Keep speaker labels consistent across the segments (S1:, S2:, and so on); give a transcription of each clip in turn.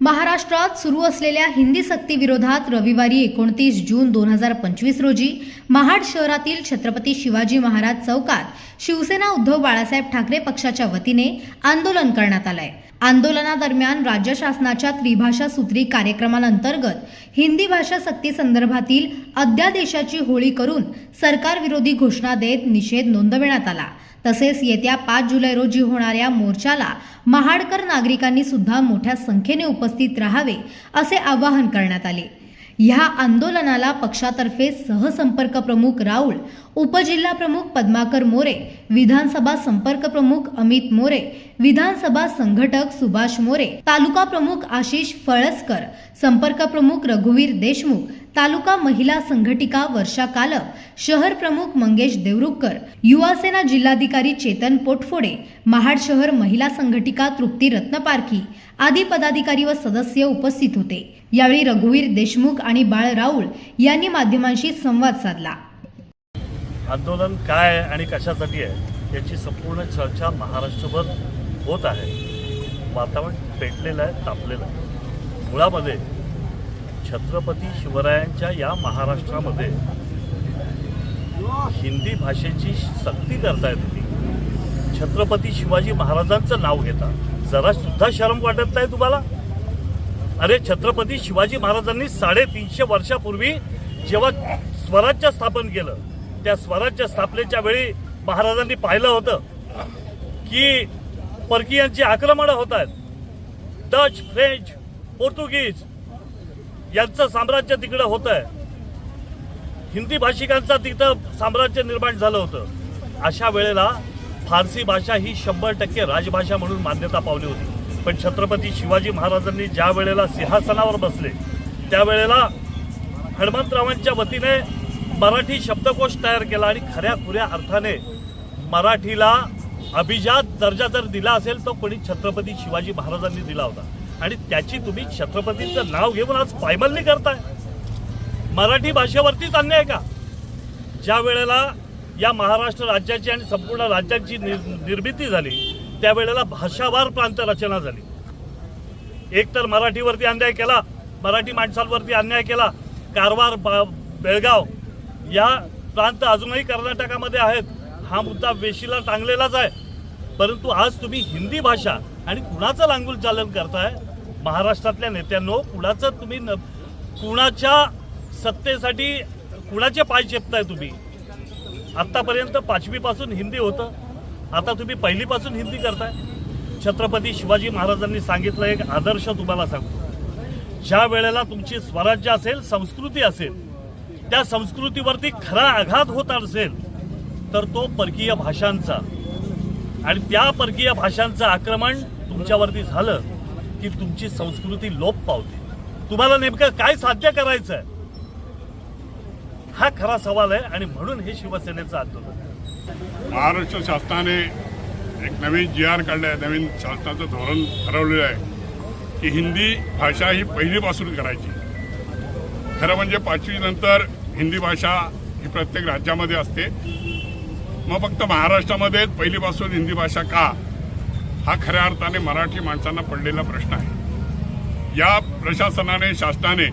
S1: महाराष्ट्रात सुरू असलेल्या हिंदी सक्तीविरोधात रविवारी एकोणतीस जून दोन हजार पंचवीस रोजी महाड शहरातील छत्रपती शिवाजी महाराज चौकात शिवसेना उद्धव बाळासाहेब ठाकरे पक्षाच्या वतीने आंदोलन करण्यात आलंय. आंदोलनादरम्यान राज्य शासनाच्या त्रिभाषा सूत्री कार्यक्रमांतर्गत हिंदी भाषा सक्ती संदर्भातील अध्यादेशाची होळी करून सरकारविरोधी घोषणा देत निषेध नोंदविण्यात आला. तसेच येत्या पाच जुलै रोजी होणाऱ्या मोर्चाला महाडकर नागरिकांनी सुद्धा मोठ्या संख्येने उपस्थित राहावे असे आवाहन करण्यात आले. ह्या आंदोलनाला पक्षातर्फे सहसंपर्क प्रमुख राऊळ उपजिल्हा प्रमुख पद्माकर मोरे विधानसभा संपर्क प्रमुख अमित मोरे विधानसभा संघटक सुभाष मोरे तालुका प्रमुख आशिष फळसकर संपर्क प्रमुख रघुवीर देशमुख तालुका महिला संघटिका वर्षा कालप शहर प्रमुख मंगेश देवरुखकर युवासेना जिल्हाधिकारी चेतन पोटफोडे महाड शहर महिला संघटिका तृप्ती रत्नपारखी आदी पदाधिकारी व सदस्य उपस्थित होते. यावेळी रघुवीर देशमुख आणि बाळ राऊळ यांनी माध्यमांशी संवाद साधला.
S2: आंदोलन काय आणि कशासाठी आहे याची संपूर्ण चर्चा महाराष्ट्रभर होत आहे. वातावरण पेटलेलं आहे तापलेलं आहे. मुळामध्ये छत्रपती शिवरायांच्या या महाराष्ट्रामध्ये हिंदी भाषेची सक्ती करताय तुम्ही छत्रपती शिवाजी महाराजांचं नाव घेता. जरा सुद्धा शरम वाटत नाही तुम्हाला? अरे छत्रपती शिवाजी महाराजांनी साडेतीनशे वर्षापूर्वी जेव्हा स्वराज्य स्थापन केलं त्या स्वराज्य स्थापनेच्या वेळी महाराजांनी पाहिलं होतं की परकीयांची आक्रमणं होत आहेत. डच फ्रेंच पोर्तुगीज यांचं साम्राज्य तिकडं होत आहे. हिंदी भाषिकांचं तिथं साम्राज्य निर्माण झालं होतं. अशा वेळेला फारसी भाषा ही शंभर टक्के राजभाषा म्हणून मान्यता पावली होती. पण छत्रपती शिवाजी महाराजांनी ज्या वेळेला सिंहासनावर बसले त्यावेळेला हनुमंतरावांच्या वतीने मराठी शब्दकोश तयार केला आणि खऱ्या खुऱ्या अर्थाने मराठीला अभिजात दर्जा जर दिला असेल तर कोणी छत्रपती शिवाजी महाराजांनी दिला होता. आणि त्याची तुम्ही छत्रपतींचं नाव घेऊन आज पायमल्ली करताय. मराठी भाषेवरतीच अन्याय का? ज्या वेळेला या महाराष्ट्र राज्याची आणि संपूर्ण राज्याची निर- निर्मिती झाली त्यावेळेला भाषावार प्रांत रचना झाली. एक तर मराठीवरती अन्याय केला मराठी माणसांवरती अन्याय केला. कारवार बा- बेळगाव या प्रांत अजूनही कर्नाटकामध्ये आहेत. हा मुद्दा वेशीला टांगलेलाच आहे. परंतु आज तुम्ही हिंदी भाषा आणि कुणाचं लांगुल चालन करताय? महाराष्ट्रातल्या नेत्यांनो कुणाचं तुम्ही न- कुणाच्या सत्तेसाठी कुणाचे पाय चेपताय तुम्ही? आत्तापर्यंत पाचवीपासून हिंदी होतं. आता तुम्ही पहिलीपासून हिंदी करताय. छत्रपती शिवाजी महाराजांनी सांगितलं एक आदर्श तुम्हाला सांगतो. ज्या वेळेला तुमची स्वराज्य असेल संस्कृती असेल त्या संस्कृतीवरती खरा आघात होत असेल तर तो परकीय भाषांचा आणि त्या परकीय भाषांचं आक्रमण तुमच्यावरती झालं की तुमची संस्कृती लोप पावते. तुम्हाला नेमकं काय साध्य करायचं आहे हा खरा सवाल आहे आणि म्हणून हे शिवसेनेचं आंदोलन.
S3: महाराष्ट्र शासनाने एक नवीन जी आर काढलं आहे नवीन शासनाचं धोरण ठरवलेलं आहे की हिंदी भाषा ही पहिलीपासून करायची. खरं म्हणजे पाचवी नंतर हिंदी भाषा ही प्रत्येक राज्यामध्ये असते. मग फक्त महाराष्ट्रामध्येच पहिलीपासून हिंदी भाषा का? हा खऱ्या अर्थाने मराठी माणसांना पडलेला प्रश्न आहे. या प्रशासनाने शासनाने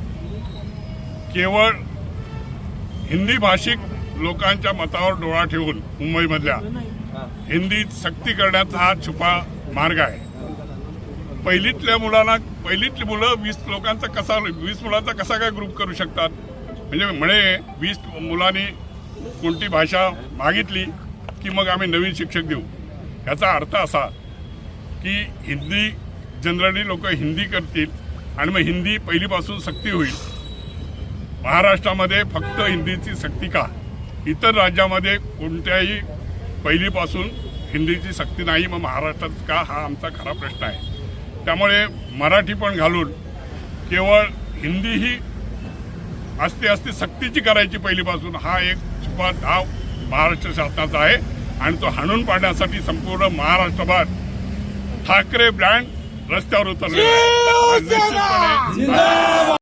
S3: केवळ हिंदी भाषिक लोकांच्या मतावर डोळा ठेवून मुंबईमधल्या हिंदीत सक्ती करण्याचा हा छुपा मार्ग आहे. पहिलीतल्या मुलांना पहिलीतली मुलं वीस लोकांचा कसा वीस मुलांचा कसा काय ग्रुप करू शकतात? म्हणजे म्हणे वीस मुलांनी कोणती भाषा मागितली की मग आम्ही नवीन शिक्षक देऊ? ह्याचा अर्थ असा की हिंदी जनरली लोक हिंदी करतील आणि मग हिंदी पहिलीपासून सक्ती होईल. महाराष्ट्रामध्ये फक्त हिंदीची सक्ती का? इतर राज्यामध्ये कोणत्याही पहिलीपासून हिंदीची सक्ती नाही मग महाराष्ट्रात का? हा आमचा खरा प्रश्न आहे. त्यामुळे मराठी पण घालून केवळ हिंदी ही असते असते सक्तीची करायची पहिलीपासून हा एक छुपा धाव महाराष्ट्र शासनाचा आहे आणि तो हाणून पाडण्यासाठी संपूर्ण महाराष्ट्रभर ठाकरे ब्रँड रस्त्यावर निश्चितपणे